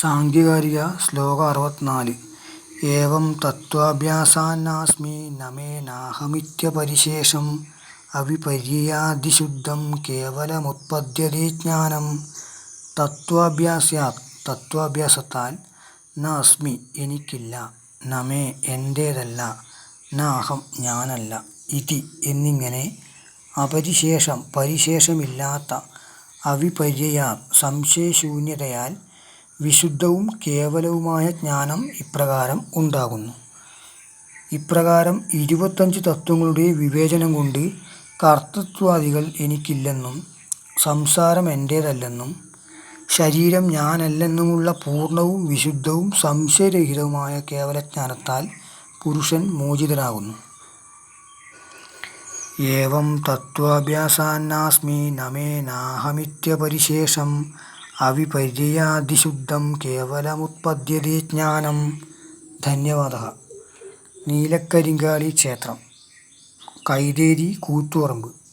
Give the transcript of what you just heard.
സാങ്കേതിക ശ്ലോക അറുപത്തിനാല്. ഏവം തത്ത്വാഭ്യാസാന്നാസ്മി നമേനാഹമിത്യപരിശേഷം അവിപര്യാദിശുദ്ധം കേവലമുത്പദ്യതേ ജ്ഞാനം. തത്വാഭ്യാസാത് തത്വാഭ്യാസത്താൽ നസ്മി എനിക്കില്ല നമേ എന്റേതല്ല നാഹം ഞാനല്ല ഇതി എന്നിങ്ങനെ അപരിശേഷം പരിശേഷമില്ലാത്ത അവിപര്യയാ സംശയശൂന്യതയാൽ വിശുദ്ധവും കേവലവുമായ ജ്ഞാനം ഇപ്രകാരം ഉണ്ടാകുന്നു. ഇപ്രകാരം ഇരുപത്തഞ്ച് തത്വങ്ങളുടെ വിവേചനം കൊണ്ട് കർത്തൃത്വാദികൾ എനിക്കില്ലെന്നും സംസാരം എന്റേതല്ലെന്നും ശരീരം ഞാനല്ലെന്നുമുള്ള പൂർണവും വിശുദ്ധവും സംശയരഹിതവുമായ കേവലജ്ഞാനത്താൽ പുരുഷൻ മോചിതനാകുന്നു. ഏവം തത്വാഭ്യാസാന്നാസ്മി നമേ നാഹമിത്യപരിശേഷം അവിപര്യാദിശുദ്ധം കേവലമുത്പദ്യതേ ജ്ഞാനം. ധന്യവാദ. നീലക്കരിങ്കാളി ക്ഷേത്രം, കൈതേരി കൂത്തുപറമ്പ്.